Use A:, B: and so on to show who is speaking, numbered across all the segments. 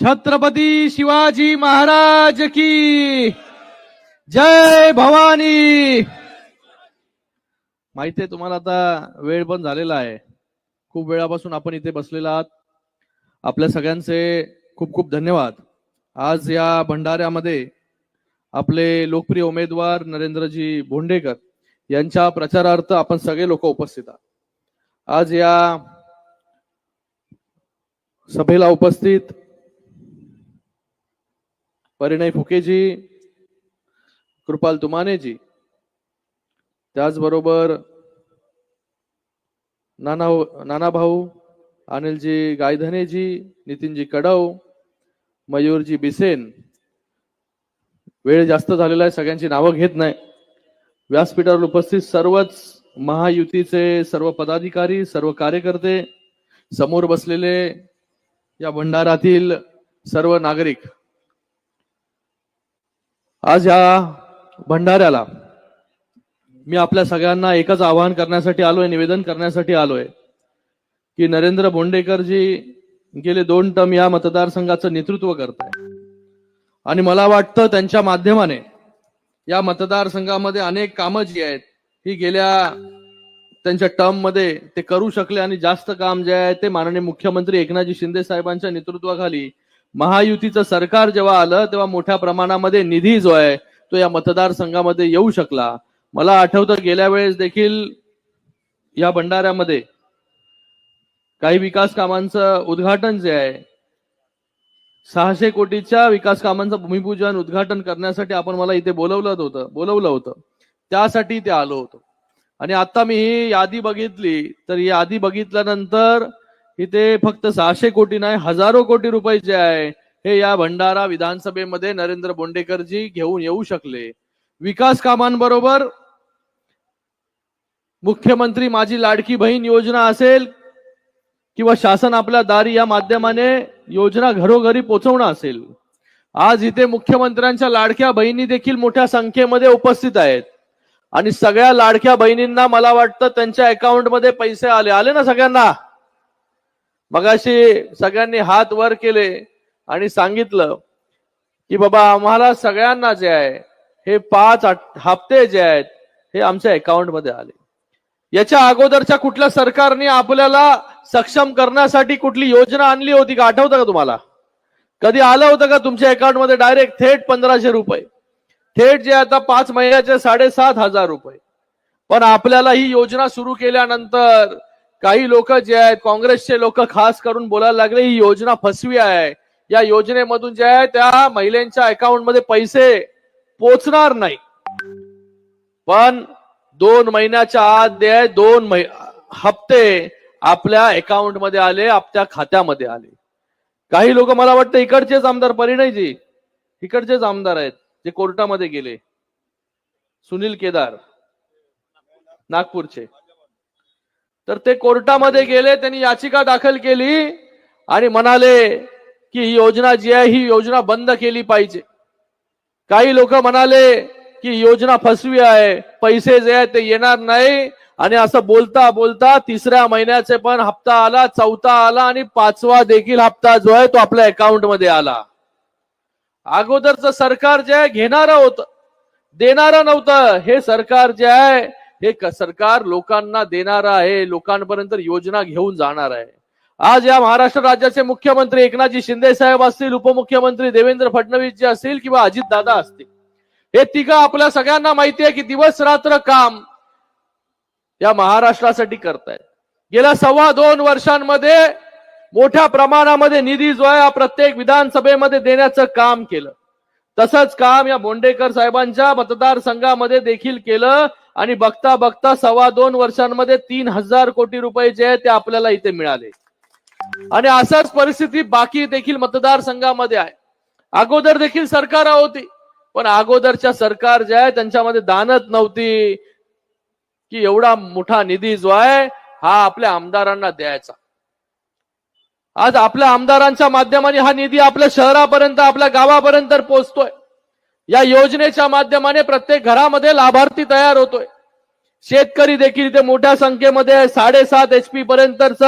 A: छत्रपती शिवाजी महाराज की जय भवानी. माहिती आहे तुम्हाला आता वेळ पण झालेला आहे. खूप वेळापासून आपण इथे बसलेला आहात. आपल्या सगळ्यांचे खूप खूप धन्यवाद. आज या भंडाऱ्यामध्ये आपले लोकप्रिय उमेदवार नरेंद्रजी भोंडेकर यांच्या प्रचारार्थ आपण सगळे लोक उपस्थित आहात. आज या सभेला उपस्थित परिणय फुकेजी कृपाल तुमानेजी त्याचबरोबर नाना हो, नानाभाऊ अनिलजी गायधनेजी नितीनजी कडव मयूरजी बिसेन. वेळ जास्त झालेला आहे सगळ्यांची नावं घेत नाही. व्यासपीठावर उपस्थित सर्वच महायुतीचे सर्व पदाधिकारी सर्व कार्यकर्ते समोर बसलेले या भंडारातील सर्व नागरिक. आज या भंडाऱ्याला मी आपल्या सगळ्यांना एकच आवाहन करण्यासाठी आलोय निवेदन करण्यासाठी आलोय की नरेंद्र बोंडेकरजी गेले दोन टर्म या मतदारसंघाचं नेतृत्व करत आहे आणि मला वाटतं त्यांच्या माध्यमाने या मतदारसंघामध्ये अनेक कामं जी आहेत ही गेल्या त्यांच्या टर्ममध्ये ते करू शकले आणि जास्त काम जे आहे ते माननीय मुख्यमंत्री एकनाथजी शिंदे साहेबांच्या नेतृत्वाखाली महायुतीचं सरकार जेव्हा आलं तेव्हा मोठ्या प्रमाणामध्ये निधी जो आहे तो या मतदारसंघामध्ये येऊ शकला. मला आठवतं गेल्या वेळेस देखील या भंडाऱ्यामध्ये काही विकास कामांचं उद्घाटन जे आहे सहाशे कोटीच्या विकास कामांचं भूमिपूजन उद्घाटन करण्यासाठी आपण मला इथे बोलवलं होतं बोलवलं होतं. त्यासाठी ते आलो होतो. आणि आता मी ही यादी बघितली तर ही यादी बघितल्यानंतर इथे फक्त सहाशे कोटी नाही हजारो कोटी रुपये जे आहे. हे या भंडारा विधानसभेमध्ये नरेंद्र बोंडेकरजी घेऊन येऊ शकले. विकास कामांबरोबर मुख्यमंत्री माझी लाडकी बहीण योजना असेल किंवा शासन आपल्या दारी या माध्यमाने योजना घरोघरी पोहोचवणं असेल. आज इथे मुख्यमंत्र्यांच्या लाडक्या बहिणी देखील मोठ्या संख्येमध्ये उपस्थित आहेत. आणि सगळ्या लाडक्या बहिणींना मला वाटतं त्यांच्या अकाउंटमध्ये पैसे आले. आले ना सगळ्यांना? मगाशी सगळ्यांनी हात वर केले आणि सांगितलं की बाबा आम्हाला सगळ्यांना जे आहे हे पाच हप्ते जे आहेत हे आमच्या अकाउंटमध्ये आले. याच्या अगोदरच्या कुठल्या सरकारने आपल्याला सक्षम करण्यासाठी कुठली योजना आणली होती का? आठवतं का तुम्हाला? कधी आलं होतं का तुमच्या अकाउंटमध्ये डायरेक्ट थेट पंधराशे रुपये? थेट जे आता पाच महिन्याचे साडेसात हजार रुपये. पण आपल्याला ही योजना सुरू केल्यानंतर काही लोक जे आहेत काँग्रेसचे लोक खास करून बोलायला लागले ही योजना फसवी आहे. या योजनेमधून जे आहे त्या महिलांच्या अकाउंटमध्ये पैसे पोचणार नाही. पण दोन महिन्याच्या आत जे दोन हप्ते आपल्या अकाउंटमध्ये आले आपल्या खात्यामध्ये आले. काही लोक मला वाटतं इकडचेच आमदार परिणयजी इकडचेच आमदार आहेत जे कोर्टामध्ये गेले. सुनील केदार नागपूरचे. तर ते कोर्टामध्ये गेले त्यांनी याचिका दाखल केली आणि म्हणाले की ही योजना जी आहे ही योजना बंद केली पाहिजे. काही लोक म्हणाले की योजना फसवी आहे पैसे जे आहेत ते येणार नाही आणि असं बोलता बोलता तिसऱ्या महिन्याचे पण हप्ता आला चौथा आला आणि पाचवा देखील हप्ता जो आहे तो आपल्या अकाउंटमध्ये आला. अगोदरचं सरकार जे आहे घेणारं होतं देणारं नव्हतं. हे सरकार जे आहे हे सरकार लोकांना देणार आहे लोकांपर्यंत योजना घेऊन जाणार आहे. आज या महाराष्ट्र राज्याचे मुख्यमंत्री एकनाथजी शिंदे साहेब असतील उपमुख्यमंत्री देवेंद्र फडणवीस जे असतील किंवा अजित दादा असतील. हे तिघं आपल्या सगळ्यांना माहिती आहे की दिवस रात्र काम या महाराष्ट्रासाठी करतायत. गेल्या सव्वा दोन वर्षांमध्ये मोठ्या प्रमाणामध्ये निधी जो आहे प्रत्येक विधानसभेमध्ये देण्याचं काम केलं. तसंच काम या बोंडेकर साहेबांच्या मतदारसंघामध्ये देखील केलं आणि बघता बघता सव्वा दोन वर्षांमध्ये तीन हजार कोटी रुपये जे आहे ते आपल्याला इथे मिळाले. आणि असाच परिस्थिती बाकी देखील मतदारसंघामध्ये आहे. अगोदर देखील सरकार होती पण अगोदरच्या सरकार जे आहे त्यांच्यामध्ये दानत नव्हती की एवढा मोठा निधी जो आहे हा आपल्या आमदारांना द्यायचा. आज आपल्या आमदारांच्या माध्यमाने हा निधी आपल्या शहरापर्यंत आपल्या गावापर्यंत पोहोचतोय. या योजनेच्या माध्यमाने प्रत्येक घरामध्ये लाभार्थी तयार होतोय. शेतकरी देखील इथे मोठ्या संख्येमध्ये साडेसात एच पी पर्यंतच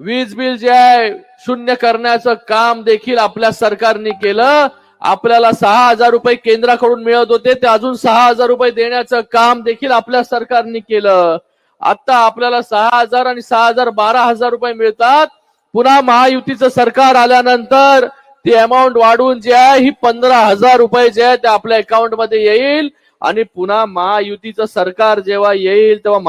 A: वीज बिल जे आहे शून्य करण्याचं काम देखील आपल्या सरकारने केलं. आपल्याला सहा हजार रुपये केंद्राकडून मिळत होते. ते अजून सहा हजार रुपये देण्याचं काम देखील आपल्या सरकारने केलं. आता आपल्याला सहा हजार आणि सहा हजार बारा हजार रुपये मिळतात. पुन्हा महायुतीचं सरकार आल्यानंतर ती अमाऊंट वाढवून जी आहे ही पंधरा हजार रुपये जे आहे ते आपल्या अकाउंटमध्ये येईल. आणि पुन्हा महायुतीचं सरकार जेव्हा येईल तेव्हा